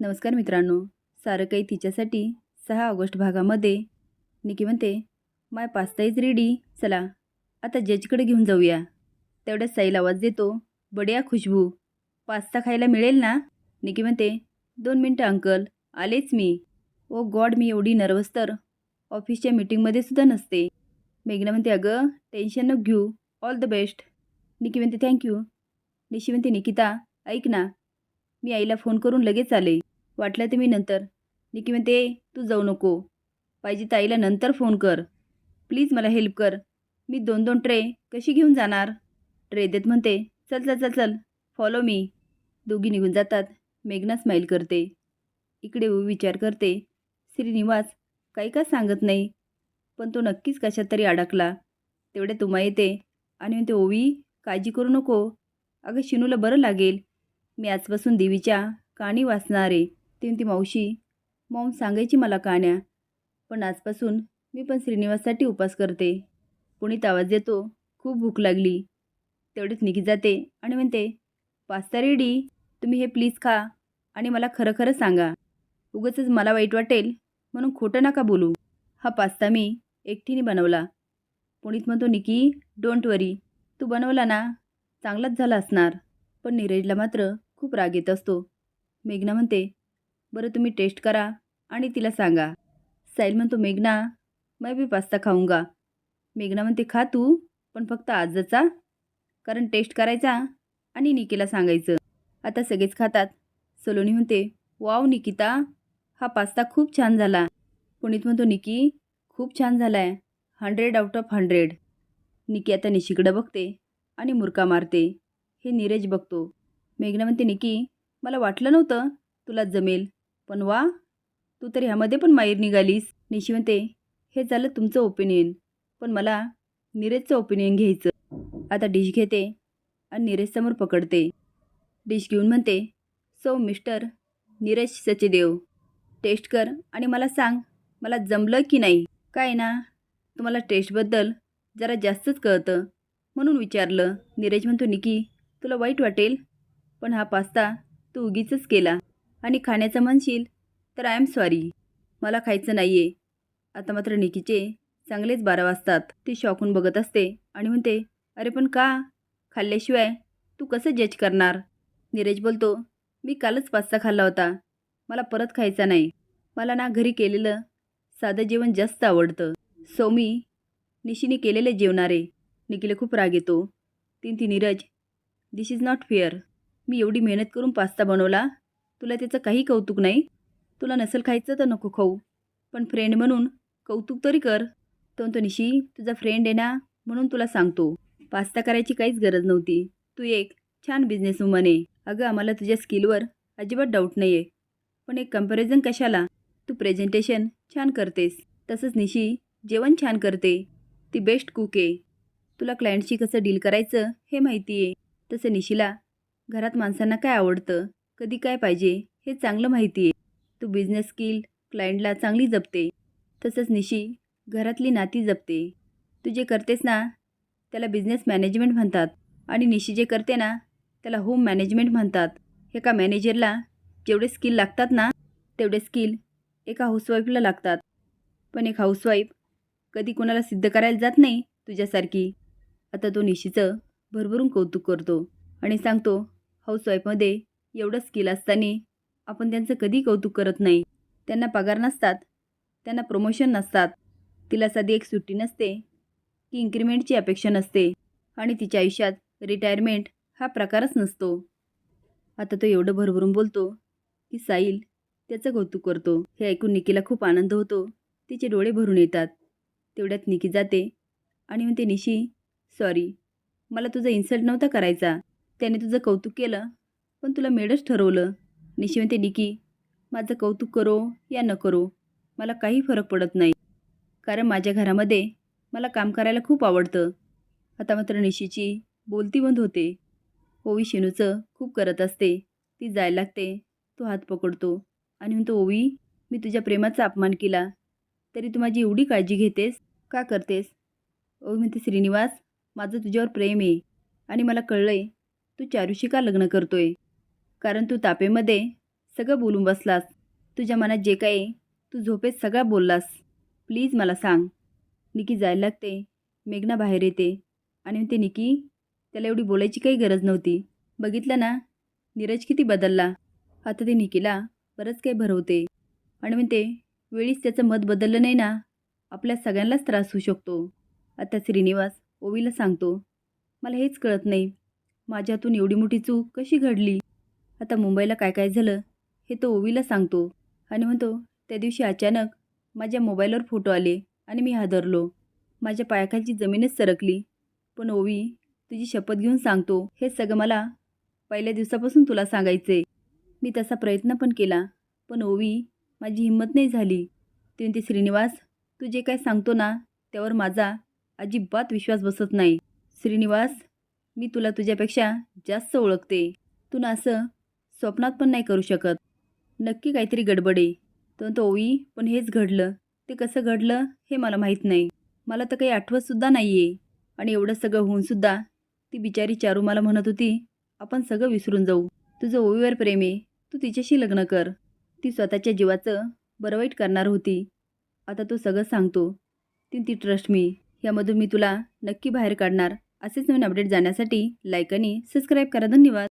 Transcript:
नमस्कार मित्रांनो. सारं काही तिच्यासाठी सहा ऑगस्ट भागामध्ये निकी म्हणते माय पास्ता इज रेडी. चला आता जजकडे घेऊन जाऊया. तेवढ्यात साईल आवाज देतो बड्या खुशबू. पास्ता खायला मिळेल ना? निकी म्हणते दोन मिनटं अंकल. आलेच मी. ओ गॉड मी एवढी नर्वस तर. ऑफिसच्या मीटिंगमध्ये सुद्धा नसते. मेघना म्हणते अगं टेन्शन न घेऊ. All the best. निकी म्हणते थँक्यू. निशी म्हणते निकिता ऐक ना. मी आईला फोन करून लगेच आले. वाटलं तर मी नंतर. निकी म्हणते तू जाऊ नको. पाहिजे ताईला नंतर फोन कर. प्लीज मला हेल्प कर. मी दोन दोन ट्रे कशी घेऊन जाणार? ट्रे देत म्हणते चल चल चल चल. फॉलो मी दोघी निघून जातात. मेघना स्माईल करते. इकडे विचार करते. श्रीनिवास काही का सांगत नाही पण तो नक्कीच कशात तरी अडकला. तेवढे तुम्हा येते. आणि म्हणते ओवी काळजी करू नको. अगं शिनूला बरं लागेल. मी आजपासून देवीच्या काणी वाचणार. आहे ती म्हणती मावशी मॉम सांगायची मला काण्या पण आजपासून मी पण श्रीनिवाससाठी उपास करते. पुणीत आवाज येतो खूप भूक लागली. तेवढेच निघी जाते आणि म्हणते पास्ता रेडी तुम्ही हे प्लीज खा आणि मला खरं खरं सांगा. उगाच मला वाईट वाटेल म्हणून खोटं नका बोलू. हा पास्ता मी एकटीने बनवला. पुणीत म्हणतो निकी डोंट वरी. तू बनवला ना चांगलाच झाला असणार. पण नीरजला मात्र खूप राग येत असतो. मेघना म्हणते बरं तुम्ही टेस्ट करा आणि तिला सांगा. साईल म्हणतो मेघना मैं बी पास्ता खाऊंगा. मेघना म्हणते खा तू पण फक्त आजचा कारण टेस्ट करायचा आणि निकीला सांगायचं. आता सगळेच खातात. सलोनी म्हणते वाव निकिता हा पास्ता खूप छान झाला. पुनीत म्हणतो निकी खूप छान झाला आहे hundred out of hundred Nikki आता निशिकडं बघते आणि मुरका मारते. हे नीरज बघतो. मेघना म्हणते निकी मला वाटलं नव्हतं तुला जमेल. पण वा तू तर ह्यामध्ये पण माहीर निघालीस. निशी म्हणते हे झालं तुमचं ओपिनियन पण मला नीरजचं ओपिनियन घ्यायचं. आता डिश घेते आणि नीरजसमोर पकडते. डिश घेऊन म्हणते so mister Neeraj Sachdev taste कर आणि मला सांग मला जमलं की नाही? काय ना तुम्हाला टेस्टबद्दल जरा जास्तच कळतं. म्हणून विचारलं. नीरज म्हणतो निकी तुला वाईट वाटेल पण हा पास्ता तू उगीचच केला. आणि खाण्याचं म्हणशील तर आय एम सॉरी मला खायचं नाही आहे आता मात्र निकीचे चांगलेच बारा वाजतात. ती शॉकून बघत असते आणि म्हणते अरे पण का? खाल्ल्याशिवाय तू कसं जज करणार? नीरज बोलतो मी कालच पास्ता खाल्ला होता. मला परत खायचा नाही. मला ना घरी केलेलं साधं जेवण जास्त आवडतं. सौमी मी निशीने केलेले जेवणारे. निकीला खूप राग येतो. तीन ती Neeraj this is not fair मी एवढी मेहनत करून पास्ता बनवला तुला त्याचं काही कौतुक नाही. तुला नसेल खायचं तर नको खाऊ. पण फ्रेंड म्हणून कौतुक तरी कर. तो निशी तुझा फ्रेंड आहे ना म्हणून तुला सांगतो. पास्ता करायची काहीच गरज नव्हती. तू एक छान बिझनेस वुमन आहे. अगं आम्हाला तुझ्या स्किलवर अजिबात डाऊट नाही आहे पण एक कंपॅरिझन कशाला? तू प्रेझेंटेशन छान करतेस. तसंच निशी जेवण छान करते. ती बेस्ट कुक आहे. तुला क्लायंटशी कसं डील करायचं हे माहिती आहे तसं निशीला घरात माणसांना काय आवडतं? कधी काय पाहिजे हे चांगलं माहिती आहे. तू बिझनेस स्किल क्लायंटला चांगली जपते. तसंच निशी घरातली नाती जपते. तू जे करतेस ना त्याला बिझनेस मॅनेजमेंट म्हणतात. आणि निशी जे करते ना त्याला होम मॅनेजमेंट म्हणतात. एका मॅनेजरला जेवढे स्किल लागतात ना तेवढे स्किल एका हाऊसवाईफला लागतात. पण एक हाऊसवाईफ कधी कोणाला सिद्ध करायला जात नाही तुझ्यासारखी. आता तो निशीचं भरभरून कौतुक करतो आणि सांगतो हाऊसवाईफमध्ये एवढं स्किल असताना आपण त्यांचं कधी कौतुक करत नाही. त्यांना पगार नसतात. त्यांना प्रमोशन नसतात. तिला साधी एक सुट्टी नसते. की इन्क्रिमेंटची अपेक्षा नसते. आणि तिच्या आयुष्यात रिटायरमेंट हा प्रकारच नसतो. आता तो एवढं भरभरून बोलतो की साईल त्याचं कौतुक करतो. हे ऐकून निकीला खूप आनंद होतो. तिचे डोळे भरून येतात. तेवढ्यात निकी जाते आणि म्हणते निशी सॉरी मला तुझा इन्सल्ट नव्हता करायचा. त्याने तुझं कौतुक केलं. पण तुला मेडच ठरवलं. निशी म्हणते निकी माझं कौतुक करो या न करो. मला काही फरक पडत नाही. कारण माझ्या घरामध्ये मला काम करायला खूप आवडतं. आता मात्र निशीची बोलती बंद होते. ओवी शिनूचं खूप करत असते. ती जायला लागते. तो हात पकडतो. आणि म्हणतो ओवी मी तुझ्या प्रेमाचा अपमान केला. तरी तू माझी एवढी काळजी घेतेस? का करतेस? ओवी म्हणते श्रीनिवास माझं तुझ्यावर प्रेम आहे. आणि मला कळलं आहे तू चारुशी का लग्न करतोय? कारण तू तापेमध्ये सगळं बोलून बसलास. तुझ्या मनात जे काही आहे, तू झोपेत सगळं बोललास. प्लीज मला सांग. निकी जायला लागते. मेघना बाहेर येते. आणि ते निकी त्याला एवढी बोलायची काही गरज नव्हती. बघितलं ना? नीरज किती बदलला. आता ते निकीला बरंच काही भरवते. आणि म्हणते वेळीच त्याचं मत बदललं नाही ना? आपल्या सगळ्यांनाच त्रास होऊ शकतो. आता श्रीनिवास ओवीला सांगतो मला हेच कळत नाही. माझ्यातून एवढी मोठी चूक कशी घडली? आता मुंबईला काय काय झालं हे तो ओवीला सांगतो. आणि म्हणतो त्या दिवशी अचानक माझ्या मोबाईलवर फोटो आले आणि मी हादरलो. माझ्या पायाखालची जमीनच सरकली. पण ओवी तुझी शपथ घेऊन सांगतो. हे सगळं मला पहिल्या दिवसापासून तुला सांगायचे मी तसा प्रयत्न पण केला पण ओवी माझी हिंमत नाही झाली. तेव्हा ते श्रीनिवास तू जे काय सांगतो ना त्यावर माझा अजिबात विश्वास बसत नाही. श्रीनिवास मी तुला तुझ्यापेक्षा जास्त ओळखते. तू ना असं स्वप्नात पण नाही करू शकत. नक्की काहीतरी गडबड. आहे तर तो ओई पण हेच घडलं. ते कसं घडलं हे मला माहीत नाही. मला तर काही आठवतसुद्धा नाही आहे आणि एवढं सगळं होऊनसुद्धा ती बिचारी चारू मला म्हणत होती आपण सगळं विसरून जाऊ. तुझं ओवीवर प्रेम आहे. तू तिच्याशी लग्न कर. ती स्वतःच्या जीवाचं बरं वाईट करणार होती. आता तो सगळं सांगतो. ती ती ट्रस्ट मी यामधून मी तुला नक्की बाहेर काढणार. असेच नवीन अपडेट जाण्यासाठी लाईक आणि सबस्क्राईब करा. धन्यवाद.